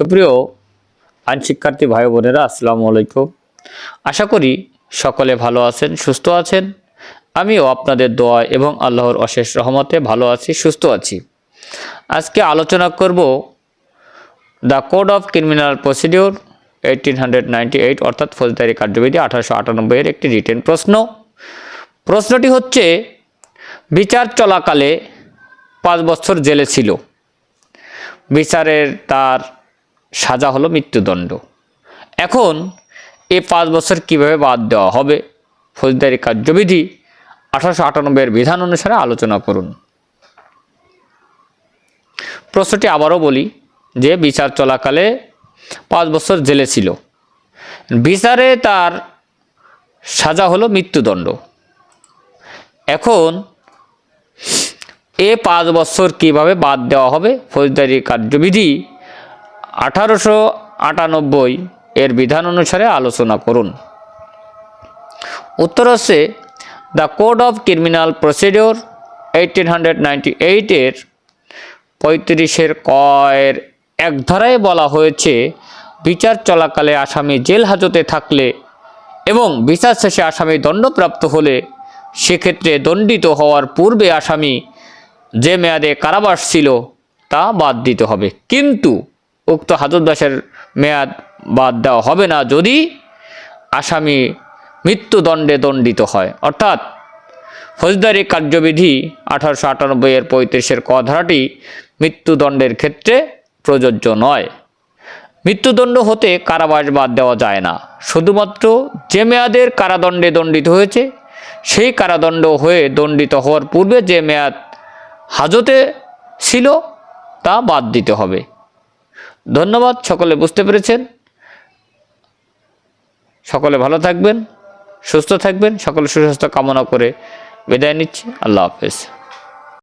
সুপ্রিয় আইন শিক্ষার্থী ভাই বোনেরা, আসসালামু আলাইকুম। আশা করি সকলে ভালো আছেন, সুস্থ আছেন। আমিও আপনাদের দোয়া এবং আল্লাহর অশেষ রহমতে ভালো আছি, সুস্থ আছি। আজকে আলোচনা করব the code of criminal procedure eighteen hundred ninety eight, অর্থাৎ ফৌজদারি কার্যবিধি আঠারোশো আটানব্বইয়ের একটি রিটেন প্রশ্ন। প্রশ্নটি হচ্ছে, বিচার চলাকালে পাঁচ বছর জেলে ছিল। বিচারের তার সাজা হলো মৃত্যুদণ্ড। এখন এ পাঁচ বছর কীভাবে বাদ দেওয়া হবে? ফৌজদারি কার্যবিধি আঠারোশো আটানব্বইয়ের বিধান অনুসারে আলোচনা করুন। প্রশ্নটি আবারও বলি যে বিচার চলাকালে পাঁচ বছর জেলে ছিল। বিচারে তার সাজা হলো মৃত্যুদণ্ড। এখন এ পাঁচ বছর কীভাবে বাদ দেওয়া হবে? ফৌজদারি কার্যবিধি আঠারোশো আটানব্বই এর বিধান অনুসারে আলোচনা করুন। উত্তর হচ্ছে, the code of criminal procedure eighteen hundred ninety এইটের পঁয়ত্রিশের কয়ের এক ধারায় বলা হয়েছে, বিচার চলাকালে আসামি জেল হাজতে থাকলে এবং বিচার শেষে আসামি দণ্ডপ্রাপ্ত হলে সেক্ষেত্রে দণ্ডিত হওয়ার পূর্বে আসামি যে মেয়াদে কারাবাস ছিল তা বাদ দিতে হবে। কিন্তু উক্ত হাজতবাসের মেয়াদ বাদ দেওয়া হবে না যদি আসামি মৃত্যুদণ্ডে দণ্ডিত হয়। অর্থাৎ ফৌজদারি কার্যবিধি আঠারোশো আটানব্বই এর পঁয়ত্রিশের ক ধারাটি মৃত্যুদণ্ডের ক্ষেত্রে প্রযোজ্য নয়। মৃত্যুদণ্ড হতে কারাবাস বাদ দেওয়া যায় না। শুধুমাত্র যে মেয়াদের কারাদণ্ডে দণ্ডিত হয়েছে, সেই কারাদণ্ড হয়ে দণ্ডিত হওয়ার পূর্বে যে মেয়াদ হাজতে ছিল তা বাদ দিতে হবে। ধন্যবাদ, সকলে বুঝতে পেরেছেন। সকলে ভালো থাকবেন, সুস্থ থাকবেন, সকলে সুস্বাস্থ্য কামনা করে বিদায় নিচ্ছি। আল্লাহ হাফেজ।